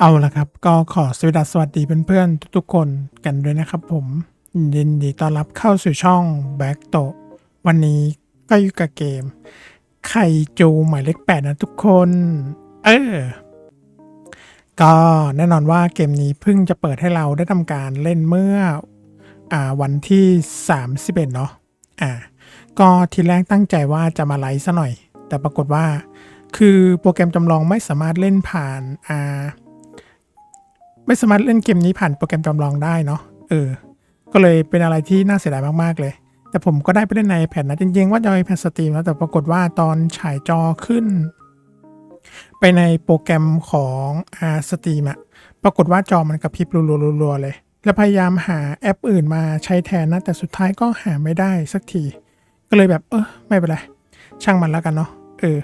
เอาละครับ ก็ขอสวัสดีเพื่อนๆทุกๆคนกันด้วยนะครับผม ยินดีต้อนรับเข้าสู่ช่อง Back t o วันนี้ก็อยู่กับเกม ไข่จูหมายเลขแปดนะทุกคน เออ ก็แน่นอนว่าเกมนี้เพิ่งจะเปิดให้เราได้ทำการเล่นเมื่ออ่าวันที่ 31 เนาะอ่า ก็ทีแรกตั้งใจว่าจะมาไลฟ์ซะหน่อย แต่ปรากฏว่า คือโปรแกรมจำลองไม่สามารถเล่นผ่านอ่า ไม่สามารถเล่นเกมนี้ผ่านโปรแกรมจำลองได้เนาะเออ ก็เลยเป็นอะไรที่น่าเสียดายมากๆเลย แต่ผมก็ได้ไปเล่นใน iPad นะจริงๆว่าจะเอา iPad สตรีมแล้วแต่ปรากฏว่าตอนฉายจอขึ้น ไปในโปรแกรมของอาสตรีมอะปรากฏว่าจอมันกระพริบรัวๆๆๆเลย แล้วพยายามหาแอปอื่นมาใช้แทนนะแต่สุดท้ายก็หาไม่ได้สักที ก็เลยแบบเออไม่เป็นไร ช่างมันแล้วกันเนาะเออ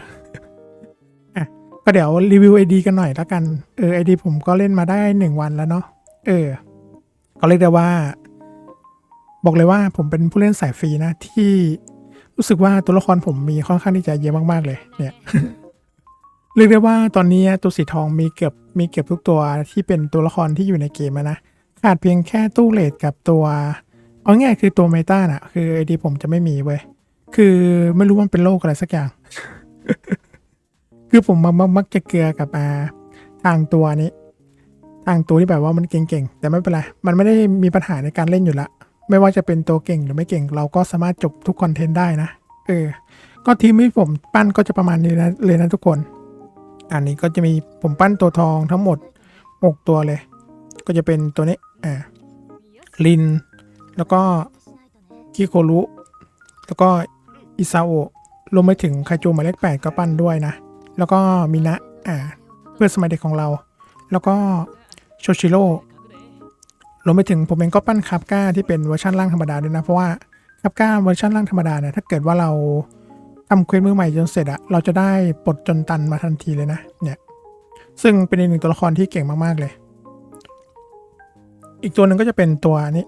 ก็เดี๋ยวรีวิว ID กันหน่อยแล้วกัน เออ ID ผมก็เล่นมาได้หนึ่งวันแล้วเนาะ เออ ก็เรียกได้ว่า บอกเลยว่าผมเป็นผู้เล่นสายฟรีนะ ที่รู้สึกว่าตัวละครผมมีค่อนข้างที่จะเยอะมากๆเลย เนี่ย เรียกได้ว่าตอนนี้ตัวสีทองมีเกือบมีเกือบทุกตัวที่เป็นตัวละครที่อยู่ในเกมนะ ขาดเพียงแค่ตู้เลดกับตัวเอาง่ายคือตัวเมตาน่ะ คือ ID ผมจะไม่มีเว้ย คือไม่รู้ว่ามันเป็นโรคอะไรสักอย่าง คือผมมักมักจะเกลือกับอ่าทางตัวนี้ ทางตัวที่แบบว่ามันเก่งๆ แต่ไม่เป็นไร มันไม่ได้มีปัญหาในการเล่นอยู่ละ ไม่ว่าจะเป็นตัวเก่งหรือไม่เก่ง เราก็สามารถจบทุกคอนเทนต์ได้นะ เออ ก็ทีมที่ผมปั้นก็จะประมาณนี้นะเลยนะทุกคน อันนี้ก็จะมีผมปั้นตัวทองทั้งหมด 6 ตัวเลย ก็จะเป็นตัวนี้ อ่า ลิน แล้วก็คิโครุ แล้วก็อิซาโอรวมไปถึงไคจูหมายเลขแปดก็ปั้นด้วยนะ แล้วก็มินะอ่าเพื่อนสมัยเด็กของเรา แล้วก็โชชิโร่รวมไปถึงผมเองก็ปั้นคาบก้าที่เป็นเวอร์ชันล่างธรรมดาด้วยนะ เพราะว่าคาบก้าเวอร์ชันล่างธรรมดาเนี่ยถ้าเกิดว่าเราทำเควสมือใหม่จนเสร็จอะเราจะได้ปลดจนตันมาทันทีเลยนะเนี่ยซึ่งเป็นอีกหนึ่งตัวละครที่เก่งมากๆเลย อีกตัวหนึ่งก็จะเป็นตัวนี้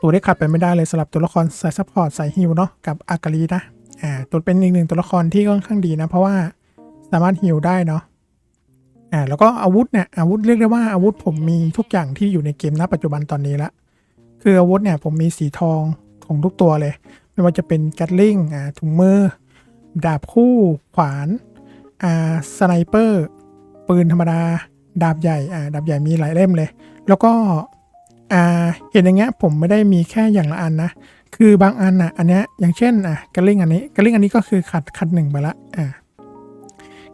ตัวที่ขาดไปไม่ได้เลยสำหรับตัวละครสายซัพพอร์ตสายฮิวเนาะกับอากาลีนะอ่าตัวเป็นอีกหนึ่งตัวละครที่ค่อนข้างดีนะ เพราะว่า สามารถฮิวได้เนาะอ่าแล้วก็อาวุธเนี่ยอาวุธเรียกได้ว่าอาวุธผมมีทุกอย่างที่อยู่ในเกมณปัจจุบันตอนนี้ละคืออาวุธเนี่ยผมมีสีทองของทุกตัวเลย ไม่ว่าจะเป็นแกตลิงอ่าถุงมือ ดาบคู่ขวานอ่าสไนเปอร์ปืนธรรมดา ดาบใหญ่อ่าดาบใหญ่มีหลายเล่มเลย แล้วก็อ่าเห็นอย่างเงี้ยผมไม่ได้มีแค่อย่างละอันนะคือบางอันอะอันเนี้ยอย่างเช่นอะกระลิงอันนี้กระลิงอันนี้ก็คือขัดขัดหนึ่งไปละอ่า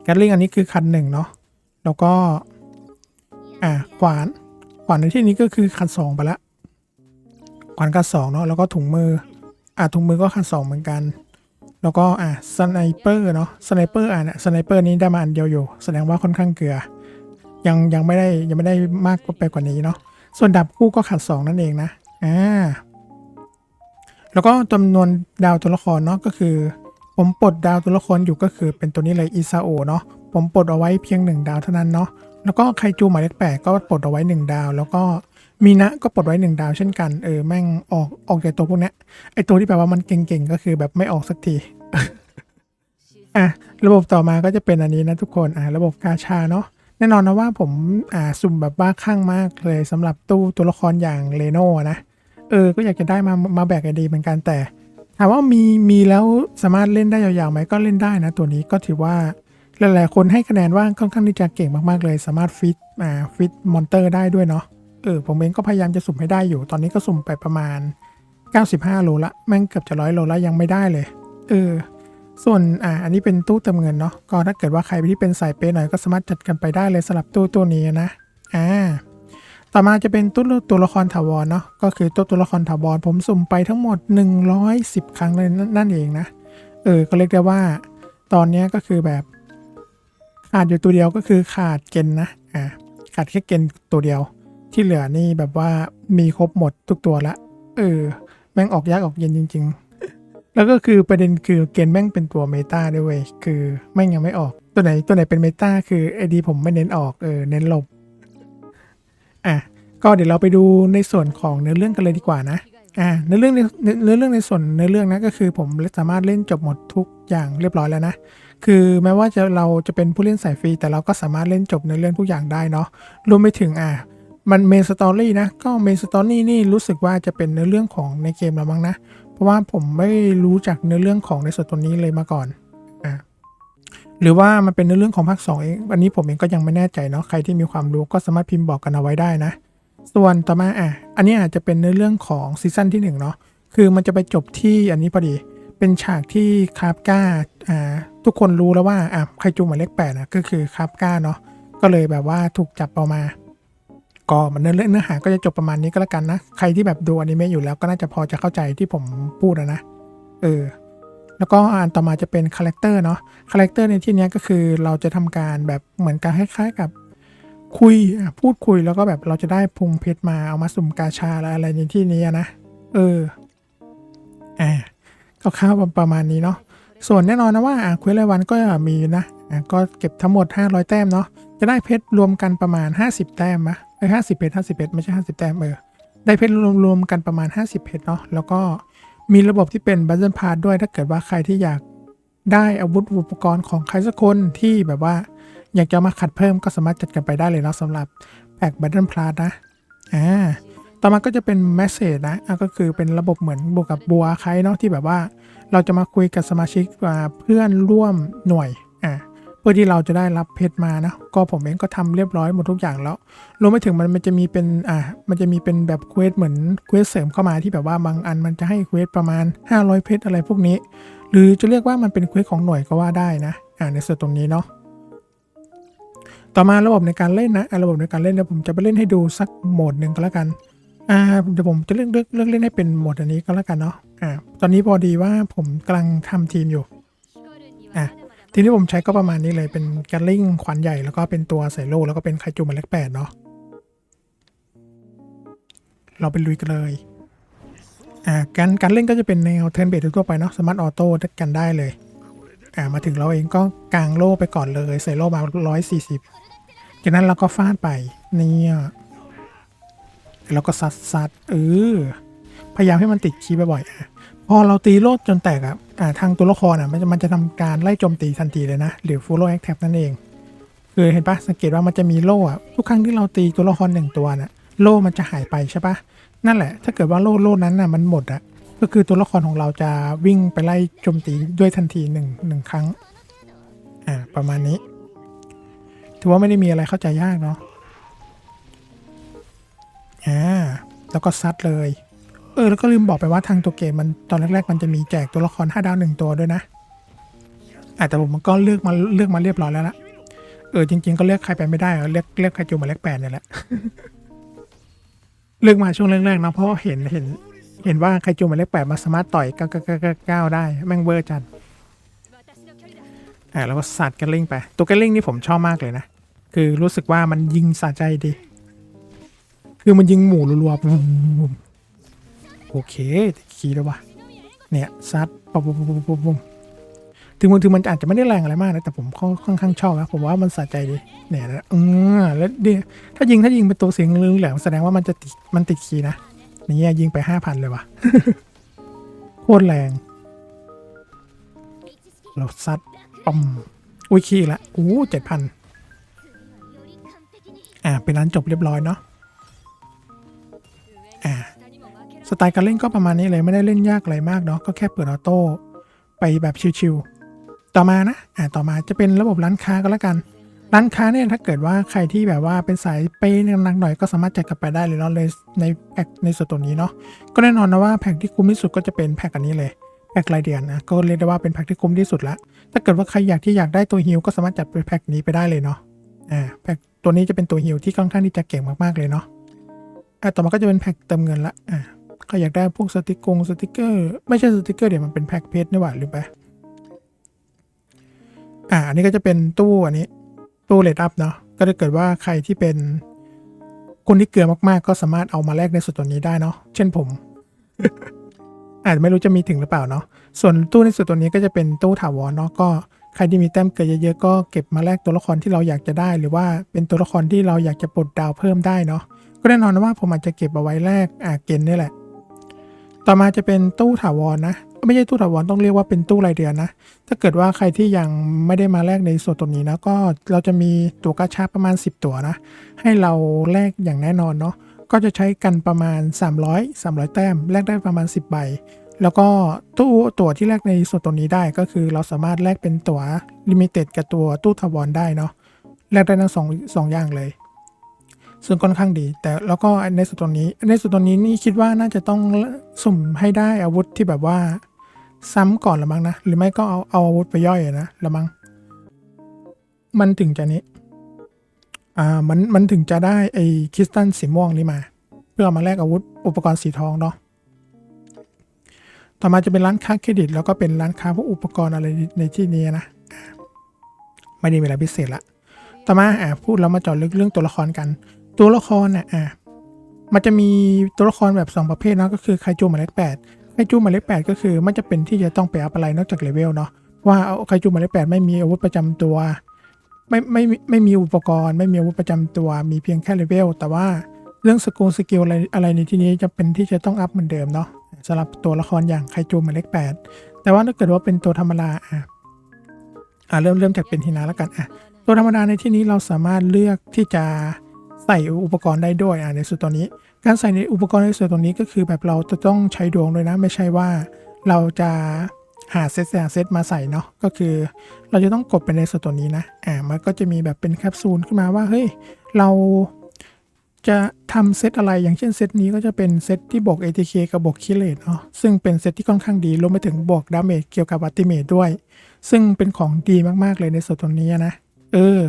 แกระลิงอันนี้คือขัดหนึ่งเนาะแล้วก็อ่าขวานขวานในที่นี้ก็คือขัดสองไปละขวานขัดสองเนาะแล้วก็ถุงมืออ่าถุงมือก็ขัดสองเหมือนกัน แล้วก็อ่าสไนเปอร์เนาะสไนเปอร์อะเนี่ยสไนเปอร์นี้ได้มาอันเดียวอยู่ แสดงว่าค่อนข้างเกลือ ยังยังไม่ได้ยังไม่ได้มากไปกว่านี้เนาะส่วนดาบคู่ก็ขัดสองนั่นเองนะอ่าแล้วก็จำนวนดาวตัวละครเนาะก็คือ ผมปลดดาวตัวละครอยู่ก็คือเป็นตัวนี้เลยอิซาโอเนาะผมปลดเอาไว้เพียงหนึ่งดาวเท่านั้นเนาะแล้วก็ไคจูหมายเลขแปดก็ปลดเอาไว้หนึ่งดาว แล้วก็มีนะก็ปลดไว้หนึ่งดาวเช่นกันเออแม่งออกออกจากตัวพวกเนี้ยไอตัวที่แบบว่ามันเก่งๆก็คือแบบไม่ออกสักทีอะระบบต่อมาก็จะเป็นอันนี้นะทุกคนอะระบบกาชาเนาะแน่นอนนะว่าผมอ่าสุ่มแบบบ้าคลั่งมากเลยสำหรับตู้ตัวละครอย่างเลโน่นะเออก็อยากจะได้มามาแบกไอดีเหมือนกันแต่ ถามว่ามีมีแล้วสามารถเล่นได้ยาวๆไหมก็เล่นได้นะ ตัวนี้ก็ถือว่าหลายๆคนให้คะแนนว่าค่อนข้างที่จะเก่งมากๆเลย สามารถฟิตอ่าฟิตมอนเตอร์ได้ด้วยเนาะเออผมเองก็พยายามจะสุ่มให้ได้อยู่ ตอนนี้ก็สุ่มไปประมาณ 95 โลละแม่งเกือบจะร้อยโลละยังไม่ได้เลยเออส่วนอ่าอันนี้เป็นตู้เติมเงินเนาะก็ถ้าเกิดว่าใครที่เป็นสายเปย์หน่อยก็สามารถจัดกันไปได้เลยสำหรับตู้ตัวนี้นะอ่า ต่อมาจะเป็นตู้ตัวละครถาวรเนาะก็คือตู้ตัวละครถาวรผมสุ่มไปทั้งหมด 110 ครั้งเลยนั่นเองนะเออก็เรียกได้ว่า ตอนนี้ก็คือแบบขาดอยู่ตัวเดียวก็คือขาดเกนนะอ่าขาดแค่เกนตัวเดียว ที่เหลือนี่แบบว่ามีครบหมดทุกตัวละเออแม่งออกยากออกเย็นจริง ๆ แล้วก็คือประเด็นคือเกณฑ์แม่งเป็นตัวเมตาด้วยเวยคือแม่งยังไม่ออกตัวไหนตัวไหนเป็นเมตาคือไอดีผมไม่เน้นออกเออเน้นหลบ อะก็เดี๋ยวเราไปดูในส่วนของเนื้อเรื่องกันเลยดีกว่านะอ่าในเรื่องในในในเรื่องในส่วนในเรื่องนะก็คือผมสามารถเล่นจบหมดทุกอย่างเรียบร้อยแล้วนะคือแม้ว่าจะเราจะเป็นผู้เล่นสายฟรี แต่เราก็สามารถเล่นจบในเรื่องทุกอย่างได้เนาะรวมไปถึงอ่ามันเมนสตอรี่นะก็เมนสตอรี่นี่รู้สึกว่าจะเป็นในเรื่องของในเกมแล้วมั้งนะ เพราะว่าผมไม่รู้จักเนื้อเรื่องของในส่วนตัวนี้เลยมาก่อน หรือว่ามันเป็นเนื้อเรื่องของภาคสองเองอันนี้ผมเองก็ยังไม่แน่ใจเนาะใครที่มีความรู้ก็สามารถพิมพ์บอกกันเอาไว้ได้นะ ส่วนต่อมาอะอันนี้อาจจะเป็นในเรื่องของซีซั่นที่หนึ่งเนาะคือมันจะไปจบที่อันนี้พอดีเป็นฉากที่คาร์บก้าอ่าทุกคนรู้แล้วว่าอะใครจูงหมายเลขแปดนะก็คือคาร์บก้าเนาะก็เลยแบบว่าถูกจับออกมา ก็มันเนื้อเรื่องเนื้อหาก็จะจบประมาณนี้ก็แล้วกันนะ ใครที่แบบดูอนิเมะอยู่แล้วก็น่าจะพอจะเข้าใจที่ผมพูดอะนะเออ แล้วก็อันต่อมาจะเป็นคาแรคเตอร์เนาะคาแรคเตอร์ในที่นี้ก็คือเราจะทำการแบบเหมือนการคล้ายๆกับคุยพูดคุยแล้วก็แบบเราจะได้พุงเพชรมาเอามาสุ่มกาชาอะไรอะไรในที่นี้นะ เอออ่าก็ข้าวประมาณนี้เนาะส่วนแน่นอนนะว่าอะคุยรายวันก็มีนะอะก็เก็บทั้งหมด 500 แต้มเนาะจะได้เพชรรวมกันประมาณ 50 แต้มมะเออห้าสิบเพชรห้าสิบเพชรไม่ใช่ 50 แต้มเออได้เพชรรวมๆกันประมาณ 50 เพชรเนาะแล้วก็ มีระบบที่เป็นบัตเ e ิลพาสด้วยถ้าเกิดว่าใครที่อยากได้อาวุธอุปกรณ์ของใครสักคนที่แบบว่า อยากจะมาขัดเพิ่มก็สามารถจัดกันไปได้เลยเนาะสำหรับแพ็กบัตเทิลพลาสนะอ่าต่อมาก็จะเป็นแมสเซจนะอะก็คือเป็นระบบเหมือนบวกกับบัวใครเนาะที่แบบว่า เราจะมาคุยกับสมาชิกเพื่อนร่วมหน่วย พื่อที่เราจะได้รับเพชรมานะก็ผมเองก็ทำเรียบร้อยหมดทุกอย่างแล้วรวมไปถึงมันมันจะมีเป็นอ่ามันจะมีเป็นแบบเควสเหมือนเควสเสริมเข้ามาที่แบบว่าบางอันมันจะให้เควสประมาณ 500 เพชรอะไรพวกนี้ หรือจะเรียกว่ามันเป็นเควสของหน่วยก็ว่าได้นะอ่าในส่วนตรงนี้เนาะต่อมาระบบในการเล่นนะอะระบบในการเล่นเดี๋ยวผมจะไปเล่นให้ดูสักโหมดหนึ่งก็แล้วกันอ่าเดี๋ยวผมจะเลือกเลือกเลือกเล่นให้เป็นโหมดอันนี้ก็แล้วกันเนาะอ่าตอนนี้พอดีว่าผมกำลังทำทีมอยู่อะ ทีนี้ผมใช้ก็ประมาณนี้เลยเป็นแกลลิงขวัญใหญ่แล้วก็เป็นตัวใส่โล่แล้วก็เป็นไคจูมาเลขแปดเนาะเราไปลุยกันเลยอ่าการการเล่นก็จะเป็นแนวเทิร์นเบสทั่วไปเนาะสมารถออโต้กันได้เลยอ่ามาถึงเราเองก็กางโล่ไปก่อนเลยใส่โล่มาร้อยสี่สิบจากนั้นเราก็ฟาดไปนี่ยแล้วก็ซัดซัดเออพยายามให้มันติดคีย์บ่อยๆอะพอเราตีโล่จนแตกอะอ่า ทางตัวละครอะมันจะมันจะทำการไล่โจมตีทันทีเลยนะ หรือ follow active นั่นเอง คือเห็นปะสังเกตว่ามันจะมีโล่อะทุกครั้งที่เราตีตัวละครหนึ่งตัวน่ะโล่มันจะหายไปใช่ปะนั่นแหละ ถ้าเกิดว่าโล่โล่นั้นน่ะมันหมดอะก็คือตัวละครของเราจะวิ่งไปไล่โจมตีด้วยทันทีหนึ่งหนึ่งครั้งอ่าประมาณนี้ ถือว่าไม่ได้มีอะไรเข้าใจยากเนาะอ่าแล้วก็ซัดเลย เออแล้วก็ลืมบอกไปว่าทางตัวเกมมันตอนแรกๆ มันจะมีแจกตัวละคร 5 ดาวหนึ่งตัวด้วยนะอแต่ผมก็เลือกมาเลือกมาเรียบร้อยแล้วละเออจริง ๆ ก็เลือกใครไปไม่ได้เลือกเลือกใครจูมาเลขแปดเนี่ยแหละเลือกมาช่วงแรกๆนะเพราะเห็นเห็น เห็นว่าใครจูมาเลขแปดมาสามารถต่อยก้าวก้าวก้าวก้าได้แม่งเวอร์จัดอ่แล้วก็สัตว์แกลลิงไป ตัวแกลลิงนี่ผมชอบมากเลยนะคือรู้สึกว่ามันยิงสะใจดี คือมันยิงหมู่รัวๆ โอเคขี่แล้ววะเนี่ยซัดปุ๊บปุ๊บปุ๊บปุ๊บปุ๊บถึงมันถึงมันอาจจะไม่ได้แรงอะไรมากนะแต่ผมค่อนข้างชอบนะผมว่ามันสะใจดีเนี่ยนะเออแล้วเดี๋ยถ้ายิงถ้ายิงเป็นตัวเสียงลือแหลมแสดงว่ามันจะติดมันติดขีนะนี่ยิงไปห้าพันเลยวะโคตรแรง เราซัดปอมอุ้ยขี้ละอู้เจ็ดพันอ่าเป็นร้านจบเรียบร้อยเนาะ สไตล์การเล่นก็ประมาณนี้เลยไม่ได้เล่นยากอะไรมากเนาะก็แค่เปิดออโต้ไปแบบชิวๆต่อมานะอ่าต่อมาจะเป็นระบบร้านค้าก็แล้วกัน ร้านค้าเนี่ยถ้าเกิดว่าใครที่แบบว่าเป็นสายเปย์หนักๆหน่อยก็สามารถจัดกันไปได้เลยเนาะเลยในแพ็กในส่วนตัวนี้เนาะก็แน่นอนนะว่าแพ็กที่คุ้มที่สุดก็จะเป็นแพ็กอันนี้เลยแพ็กรายเดือนนะก็เรียกได้ว่าเป็นแพ็กที่คุ้มที่สุดละถ้าเกิดว่าใครอยากที่อยากได้ตัวฮิลก็สามารถจัดเป็นแพ็กนี้ไปได้เลยเนาะอ่าแพ็กตัวนี้จะเป็นตัวฮิลที่ค่อนข้างที่จะเก่งมากๆเลยเนาะ อ่าต่อมาก็จะเป็นแพ็กเติมเงินละอ่าใครอยากได้พวกสติกกงสติกเกอร์ไม่ใช่สติกเกอร์เดี๋ยวมันเป็นแพ็กเพจนี่หว่าหรือไปอ่าอันนี้ก็จะเป็นตู้อันนี้ตู้เลดอัพเนาะก็ถ้าเกิดว่าใครที่เป็นคนที่เกลือมากๆ ก็สามารถเอามาแลกในส่วนตัวนี้ได้เนาะเช่นผม อาจจะไม่รู้จะมีถึงหรือเปล่าเนาะส่วนตู้ในส่วนตัวนี้ก็จะเป็นตู้ถาวรเนาะก็ใครที่มีแต้มเกลือเยอะๆก็เก็บมาแลกตัวละครที่เราอยากจะได้ หรือว่าเป็นตัวละครที่เราอยากจะปลดดาวเพิ่มได้เนาะ ก็แน่นอนนะว่าผมอาจจะเก็บเอาไว้แลกอ่าเกณฑ์นี่แหละ ต่อมาจะเป็นตู้ถาวรนะ ไม่ใช่ตู้ถาวรต้องเรียกว่าเป็นตู้รายเดือนนะ ถ้าเกิดว่าใครที่ยังไม่ได้มาแลกในส่วนตรงนี้นะ ก็เราจะมีตัวกาชาประมาณ 10 ตัวนะ ให้เราแลกอย่างแน่นอนเนาะ ก็จะใช้กันประมาณ 300 300 แต้มแลกได้ประมาณ 10 ใบ แล้วก็ตู้ตั๋วที่แลกในส่วนตรงนี้ได้ก็คือเราสามารถแลกเป็นตั๋วลิมิเต็ดกับตัวตู้ถาวรได้เนาะ แลกได้ทั้งสองสองอย่างเลย ซึ่งค่อนข้างดี แต่แล้วก็ในส่วนตรงนี้ ในส่วนตรงนี้นี่คิดว่าน่าจะต้องสุ่มให้ได้อาวุธที่แบบว่า ซ้ำก่อนละมั้งนะ หรือไม่ก็เอาเอาอาวุธไปย่อยนะละมั้งมันถึงจะนี้ อ่ามันมันถึงจะได้ไอ้คริสตัลสีม่วงนี้มา เพื่อมาแลกอาวุธอุปกรณ์สีทองเนาะต่อมาจะเป็นร้านค้าเครดิต แล้วก็เป็นร้านค้าพวกอุปกรณ์อะไรในที่นี้นะไม่ได้มีอะไรพิเศษละต่อมาอ่าพูดแล้วมาเจาะลึกเรื่องตัวละครกัน ตัวละครน่ะอ่ามันจะมีตัวละครแบบ 2 ประเภทนะก็คือไคจูหมายเลขแปดไคจูหมายเลขแปดก็คือไม่จะเป็นที่จะต้องไปอัพอะไรนอกจากเลเวลเนาะว่าเอาไคจูหมายเลขแปดไม่มีอาวุธประจำตัวไม่ไม่ไม่ไม่มีอุปกรณ์ ไม่มีอาวุธประจำตัว มีเพียงแค่เลเวลแต่ว่าเรื่องสกูลสกิลอะไรอะไรในที่นี้จะเป็นที่จะต้องอัพเหมือนเดิมเนาะสำหรับตัวละครอย่างไคจูหมายเลขแปดแต่ว่าถ้าเกิดว่าเป็นตัวธรรมดาอะอ่าเริ่มเริ่มจากเป็นฮินาแล้วกันอะตัวธรรมดาในที่นี้เราสามารถเลือกที่จะ ใส่อุปกรณ์ได้ด้วยอ่าในส่วนตัวนี้ การใส่ในอุปกรณ์ในส่วนตรงนี้ก็คือแบบเราจะต้องใช้ดวงด้วยนะ ไม่ใช่ว่าเราจะหาเซตหาเซตมาใส่เนาะก็คือ เราจะต้องกดไปในส่วนตัวนี้นะอ่ามันก็จะมีแบบเป็นแคปซูลขึ้นมาว่าเฮ้ยเราจะทำเซตอะไรอย่างเช่นเซตนี้ก็จะเป็นเซตที่บวก ATK กับบวกคิเลตเนาะซึ่งเป็นเซตที่ค่อนข้างดีรวมไปถึงบวกดาเมจเกี่ยวกับอัติเมจด้วย ซึ่งเป็นของดีมากๆเลยในส่วนตรงนี้นะ เออ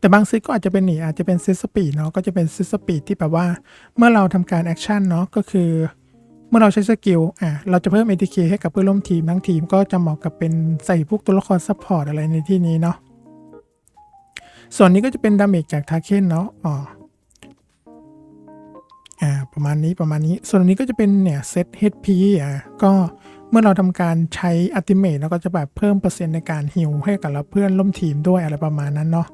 แต่บางเซตก็อาจจะเป็นหนีอาจจะเป็นซตสปีดเนาะก็จะเป็นซตสปีดที่แบบว่าเมื่อเราทำการแอคชั่นเนาะก็คือ เมื่อเราใช้สกิลอะเราจะเพิ่ม ATK ให้กับเพื่อนร่วมทีมทั้งทีมก็จะเหมาะกับเป็นใส่พวกตัวละครซัพพอร์ตอะไรในที่นี้เนาะส่วนนี้ก็จะเป็นดาเมจจากทาเคนเนาะอ๋ออ่าประมาณนี้ประมาณนี้ ส่วนนี้ก็จะเป็นเนี่ยเซต HP อะก็เมื่อเราทำการใช้อัติเมทเราก็จะแบบเพิ่มเปอร์เซ็นต์ในการฮิวให้กับเราเพื่อนร่วมทีมด้วยอะไรประมาณนั้นเนาะ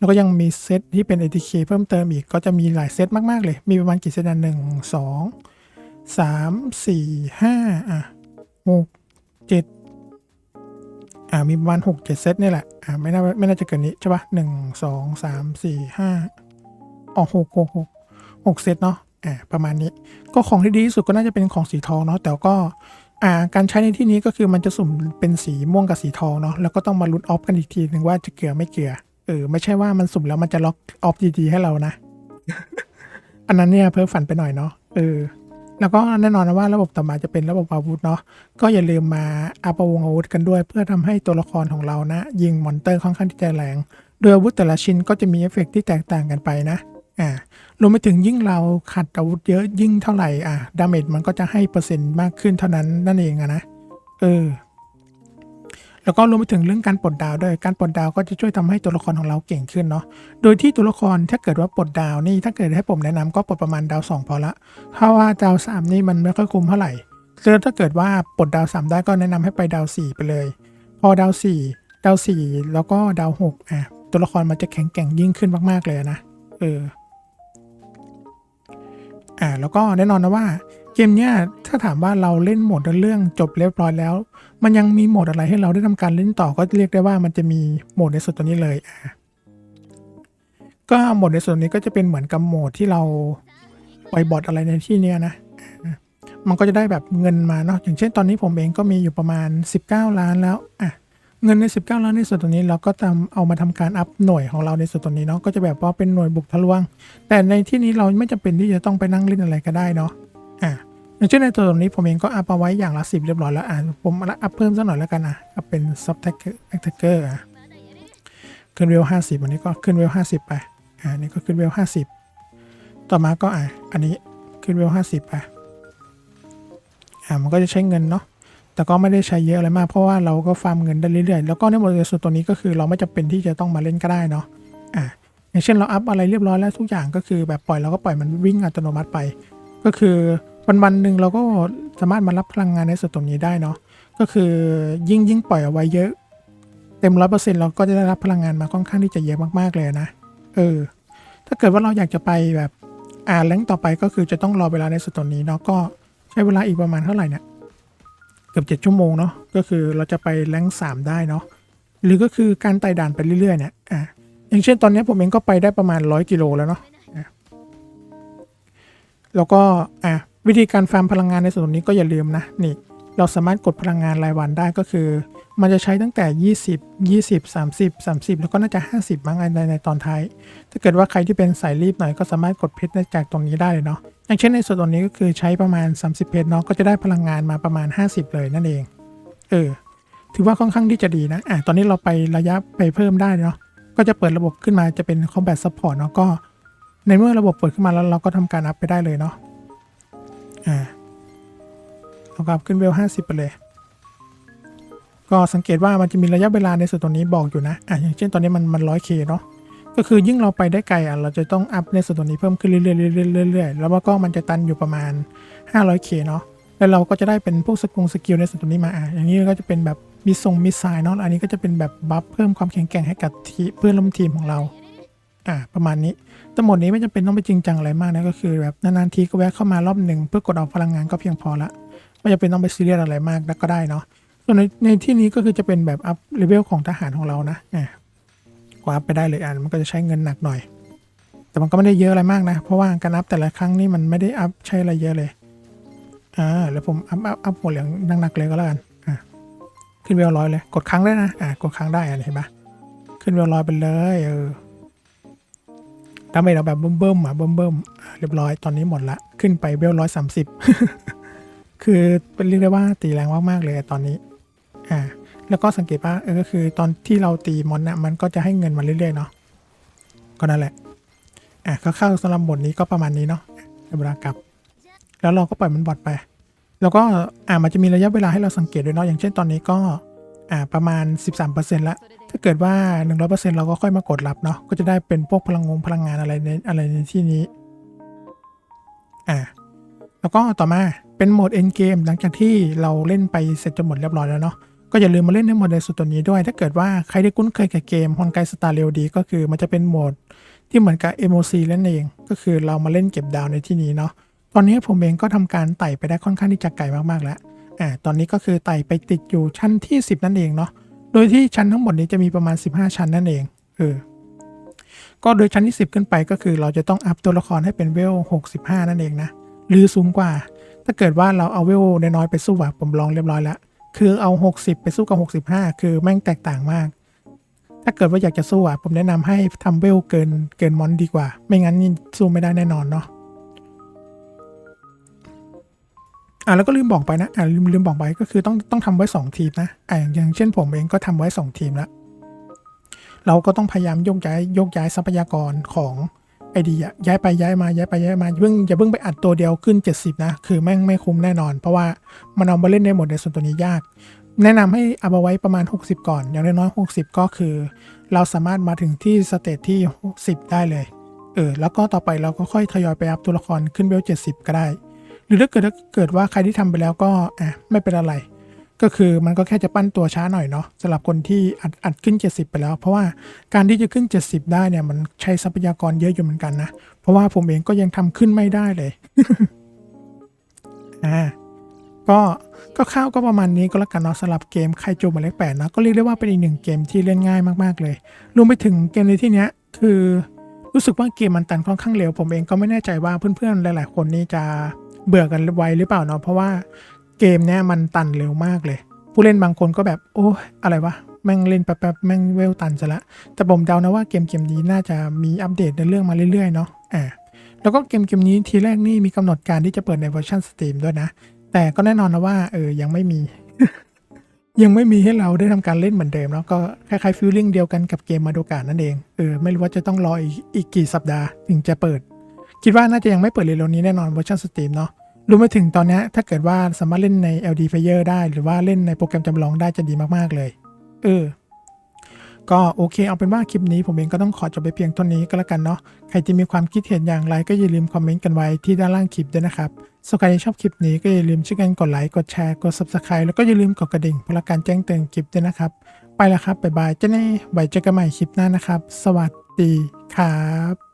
แล้วก็ยังมีเซตที่เป็น ATK เพิ่มเติมอีกก็จะมีหลายเซตมากๆเลย มีประมาณกี่เซตนะหนึ่งสองสามสี่ห้าอะหกเจ็ดอ่ามีประมาณหกเจ็ดเซตนี่แหละอ่าไม่น่าไม่น่าจะเกินนี้ใช่ปะหนึ่งสองสามสี่ห้าอ๋อหกหกหกหกเซตเนาะอ่าประมาณนี้ก็ของที่ดีที่สุดก็น่าจะเป็นของสีทองเนาะแต่ก็อ่าการใช้ในที่นี้ก็คือมันจะสุ่มเป็นสีม่วงกับสีทองเนาะแล้วก็ต้องมาลุ้นออฟกันอีกทีหนึ่งว่าจะเกลือไม่เกลือ เออ ไม่ใช่ว่ามันสุ่มแล้วมันจะล็อกออฟดีๆให้เรานะ อันนั้นเนี่ยเพิ่มฝันไปหน่อยเนาะเออ แล้วก็แน่นอนนะว่าระบบต่อมาจะเป็นระบบอาวุธเนาะก็อย่าลืมมาอัพวงอาวุธกันด้วย เพื่อทำให้ตัวละครของเรานะ ยิงมอนเตอร์ค่อนข้างที่จะแรงโดยอาวุธแต่ละชิ้นก็จะมีเอฟเฟกต์ที่แตกต่างกันไปนะอ่ารวมไปถึงยิ่งเราขัดอาวุธเยอะยิ่งเท่าไหร่อะดาเมจมันก็จะให้เปอร์เซ็นต์มากขึ้นเท่านั้นนั่นเองอะนะเออ แล้วก็รวมไปถึงเรื่องการปลดดาวด้วย การปลดดาวก็จะช่วยทำให้ตัวละครของเราเก่งขึ้นเนาะ โดยที่ตัวละครถ้าเกิดว่าปลดดาวนี่ถ้าเกิดให้ผมแนะนำก็ปลดประมาณดาวสองพอละเพราะว่าดาวสามนี่มันไม่ค่อยคุ้มเท่าไหร่แล้วถ้าเกิดว่าปลดดาวสามได้ก็แนะนำให้ไปดาวสี่ไปเลย พอดาวสี่ดาวสี่แล้วก็ดาวหกอะตัวละครมันจะแข็งแกร่งยิ่งขึ้นมาก ๆ เลยนะ เออ อ่า แล้วก็แน่นอนนะว่าเกมเนี้ยถ้าถามว่าเราเล่นหมดเรื่องจบเรียบร้อยแล้ว มันยังมีโหมดอะไรให้เราได้ทำการเล่นต่อก็เรียกได้ว่ามันจะมีโหมดในส่วนตัวนี้เลยอะก็โหมดในส่วนนี้ก็จะเป็นเหมือนกับโหมดที่เราปล่อยบอทอะไรในที่เนี้ยนะ มันก็จะได้แบบเงินมาเนาะ อย่างเช่นตอนนี้ผมเองก็มีอยู่ประมาณ 19 ล้านแล้ว อะ เงินใน 19 ล้านในส่วนตัวนี้เราก็ทำเอามาทำการอัพหน่วยของเราในส่วนตัวนี้เนาะ ก็จะแบบว่าเป็นหน่วยบุกทะลวง แต่ในที่นี้เราไม่จำเป็นที่จะต้องไปนั่งเล่นอะไรก็ได้เนาะ อะ อย่างเช่นในตัวตรงนี้ผมเองก็อัพเอาไว้อย่างละสิบเรียบร้อยแล้วอะผมอัพเพิ่มสักหน่อยแล้วกันนะอัพเป็นซับแท็กเกอร์อะขึ้นเวลห้าสิบอันนี้ก็ขึ้นเวลห้าสิบไปอ่านี่ก็ขึ้นเวลห้าสิบต่อมาก็อะอันนี้ขึ้นเวลห้าสิบไปอ่ามันก็จะใช้เงินเนาะแต่ก็ไม่ได้ใช้เยอะอะไรมาก เพราะว่าเราก็ฟาร์มเงินได้เรื่อยๆ แล้วก็ในโหมดส่วนตัวนี้ก็คือเราไม่จำเป็นที่จะต้องมาเล่นก็ได้เนาะอะอย่างเช่นเราอัพอะไรเรียบร้อยแล้วทุกอย่างก็คือแบบปล่อยเราก็ปล่อยมันวิ่งอัตโนมัติไป ก็คือ วันวันหนึ่งเราก็สามารถมารับพลังงานในส่วนตรงนี้ได้เนาะก็คือยิ่งยิ่งปล่อยเอาไว้เยอะ เต็มร้อยเปอร์เซ็นต์เราก็จะได้รับพลังงานมาค่อนข้างที่จะเยอะมากๆเลยนะเออถ้าเกิดว่าเราอยากจะไปแบบอ่าแรงต่อไปก็คือจะต้องรอเวลาในส่วนตรงนี้เนาะก็ใช้เวลาอีกประมาณเท่าไหร่เนี่ยเกือบเจ็ดชั่วโมงเนาะก็คือเราจะไปแรงสามได้เนาะหรือก็คือการไต่ด่านไปเรื่อยๆเนี่ยอะอย่างเช่นตอนนี้ผมเองก็ไปได้ประมาณร้อยกิโลแล้วเนาะอะแล้วก็อะ วิธีการฟาร์มพลังงานในส่วนนี้ก็อย่าลืมนะนี่เราสามารถกดพลังงานรายวันได้ก็คือ มันจะใช้ตั้งแต่ 20 20 30 30 แล้วก็น่าจะ 50มั้งในในตอนท้าย ถ้าเกิดว่าใครที่เป็นสายรีบหน่อยก็สามารถกดเพชรได้จากตรงนี้ได้เลยเนาะอย่างเช่นในส่วนตรงนี้ก็คือใช้ประมาณ 30 เพชรเนาะก็จะได้พลังงานมาประมาณ 50 เลยนั่นเองเออถือว่าค่อนข้างที่จะดีนะอะตอนนี้เราไประยะไปเพิ่มได้เนาะก็จะเปิดระบบขึ้นมาจะเป็น combat support เนาะก็ ในเมื่อระบบเปิดขึ้นมาแล้วเราก็ทำการอัพไปได้เลยเนาะ อ่าเราก็อัพขึ้นเวล50ไปเลย ก็สังเกตว่ามันจะมีระยะเวลาในส่วนตรงนี้บอกอยู่นะอะอย่างเช่นตอนนี้มันมันร้อยเคเนาะก็คือยิ่งเราไปได้ไกลอะเราจะต้องอัพในส่วนตรงนี้เพิ่มขึ้นเรื่อยๆเรื่อยๆเรื่อยๆแล้วก็มันจะตันอยู่ประมาณ 500k เนาะแล้วเราก็จะได้เป็นพวกสกุลสกิลในส่วนตรงนี้มาอะอย่างนี้ก็จะเป็นแบบมิสซงมิสไซล์เนาะอันนี้ก็จะเป็นแบบบัฟเพิ่มความแข็งแกร่งให้กับทีเพื่อนร่วมทีมของเรา อ่าประมาณนี้ทั้งหมดนี้ไม่จำเป็นต้องไปจริงจังอะไรมากนะก็คือแบบนานๆทีก็แวะเข้ามารอบหนึ่งเพื่อกดเอาพลังงานก็เพียงพอละไม่จำเป็นต้องไปซีเรียสอะไรมากแล้วก็ได้เนาะส่วนในในที่นี้ก็คือจะเป็นแบบอัพเลเวลของทหารของเรานะอะกว่าไปได้เลยอะมันก็จะใช้เงินหนักหน่อย แต่มันก็ไม่ได้เยอะอะไรมากนะ เพราะว่าการอัพแต่ละครั้งนี่มันไม่ได้อัพใช้อะไรเยอะเลยอ่าแล้วผมอัพอัพอัพหัวเหลืองหนักๆเลยก็แล้วกันอะขึ้นเวลร้อยเลย กดครั้งได้นะอะกดครั้งได้อะเห็นปะขึ้นเวลร้อยไปเลยเออ ดาเมจเราแบบเบิ่มๆอะเบิ่มๆเรียบร้อยตอนนี้หมดละ ขึ้นไปเวลร้อยสามสิบคือเป็นเรียกได้ว่าตีแรงมากๆเลยตอนนี้อ่าแล้วก็สังเกตว่าเออก็คือตอนที่เราตีมอนน่ะมันก็จะให้เงินมาเรื่อยๆเนาะก็นั่นแหละอะก็เข้าสำหรับบทนี้ก็ประมาณนี้เนาะในเวลากลับ แล้วเราก็ปล่อยมันบอดไป แล้วก็อ่ามันจะมีระยะเวลาให้เราสังเกตด้วยเนาะอย่างเช่นตอนนี้ก็ อ่าประมาณ 13%ละถ้าเกิดว่า 100%เราก็ค่อยมากดรับเนาะก็จะได้เป็นพวกพลังงงพลังงานอะไรในอะไรในที่นี้อ่าแล้วก็ต่อมาเป็นโหมด end game หลังจากที่เราเล่นไปเสร็จจนหมดเรียบร้อยแล้วเนาะก็อย่าลืมมาเล่นในโหมดในสุดตัวนี้ด้วย ถ้าเกิดว่าใครได้คุ้นเคยกับเกมฮอนไกสตาร์เรลดีก็คือมันจะเป็นโหมดที่เหมือนกับ MOC เล่นเอง ก็คือเรามาเล่นเก็บดาวในที่นี้เนาะตอนนี้ผมเองก็ทำการไต่ไปได้ค่อนข้างที่จะไกลมากๆแล้ว อ่าตอนนี้ก็คือไต่ไปติดอยู่ชั้นที่ 10 นั่นเองเนาะโดยที่ชั้นทั้งหมดนี้จะมีประมาณ 15 ชั้นนั่นเองเออก็โดยชั้นที่ 10 ขึ้นไปก็คือเราจะต้องอัพตัวละครให้เป็นเวล 65 นั่นเองนะหรือสูงกว่า ถ้าเกิดว่าเราเอาเวลน้อยไปสู้อะผมลองเรียบร้อยแล้วคือเอา 60 ไปสู้กับ 65 คือแม่งแตกต่างมาก ถ้าเกิดว่าอยากจะสู้อะผมแนะนำให้ทำเวลเกินเกินมอนดีกว่า ไม่งั้นสู้ไม่ได้แน่นอนเนาะ อะแล้วก็ลืมบอกไปนะอะลืมลืมบอกไปก็คือต้องต้องทำไว้ 2 ทีมนะอะอย่างอย่างเช่นผมเองก็ทำไว้ 2 ทีมแล้วเราก็ต้องพยายามโยกย้ายโยกย้ายทรัพยากรของไอเดียย้ายไปย้ายมาย้ายไปย้ายมาอย่าเพิ่งอย่าเพิ่งไปอัดตัวเดียวขึ้น 70 นะ คือแม่งไม่คุ้มแน่นอน เพราะว่ามันเอามาเล่นในหมดในส่วนตัวนี้ยาก แนะนำให้เอามาไว้ประมาณ 60 ก่อน อย่างน้อยๆ60 ก็คือ เราสามารถมาถึงที่สเตจที่60ได้เลยเออแล้วก็ต่อไปเราก็ค่อยทยอยไปอัพตัวละครขึ้นเวล70 ก็ได้ รือถ้าเกิดถ้าเกิดว่าใครที่ทำไปแล้วก็อะไม่เป็นอะไร ก็คือมันก็แค่จะปั้นตัวช้าหน่อยเนาะสำหรับคนที่อัดอัดขึ้น 70 ไปแล้ว เพราะว่าการที่จะขึ้น 70 ได้เนี่ยมันใช้ทรัพยากรเยอะอยู่เหมือนกันนะ เพราะว่าผมเองก็ยังทำขึ้นไม่ได้เลยอ่าก็ก็ข้าวก็ประมาณนี้ก็แล้วกันเนาะสำหรับเกมไคจูหมายเลขแปดนะก็เรียกได้ว่าเป็นอีกหนึ่งเกมที่เล่นง่ายมากๆเลยรวมไปถึงเกมในที่เนี้ยคือรู้สึกว่าเกมมันตันค่อนข้างเร็วผมเองก็ไม่แน่ใจว่าเพื่อนๆหลาย ๆ คนนี่จะ เบื่อกันไวหรือเปล่าเนาะเพราะว่าเกมเนี้ยมันตันเร็วมากเลย ผู้เล่นบางคนก็แบบโอ้ยอะไรวะแม่งเล่นแป๊บๆแม่งเวลตันซะละแต่ผมเดานะว่าเกมเกมนี้น่าจะมีอัปเดตในเรื่องมาเรื่อยๆเนาะอ่าแล้วก็เกมเกมนี้ทีแรกนี่มีกำหนดการที่จะเปิดในเวอร์ชันสตรีมด้วยนะ แต่ก็แน่นอนนะว่าเออยังไม่มี ยังไม่มีให้เราได้ทำการเล่นเหมือนเดิมแล้วก็คล้ายๆฟิลลิ่งเดียวกันกับเกมมาโดกานั่นเองเออไม่รู้ว่าจะต้องรออีกอีกกี่สัปดาห์ถึงจะเปิด คิดว่าน่าจะยังไม่เปิดเร็วๆนี้แน่นอนเวอร์ชันสตรีมเนาะรวมไปถึงตอนนี้ถ้าเกิดว่าสามารถเล่นใน LD Player ได้ หรือว่าเล่นในโปรแกรมจำลองได้จะดีมากๆเลยเออก็โอเคเอาเป็นว่าคลิปนี้ผมเองก็ต้องขอจบไปเพียงเท่านี้ก็แล้วกันเนาะใครที่มีความคิดเห็นอย่างไรก็อย่าลืมคอมเมนต์กันไว้ที่ด้านล่างคลิปด้วยนะครับส่วนใครที่ชอบคลิปนี้ก็อย่าลืมช่วยกันกดไลค์กดแชร์กด Subscribe แล้วก็อย่าลืมกดกระดิ่งเพื่อการแจ้งเตือนคลิปด้วยนะครับ ไปแล้วครับบ๊ายบายเจ้าเน่ไว้เจอกันใหม่คลิปหน้านะครับ สวัสดีครับ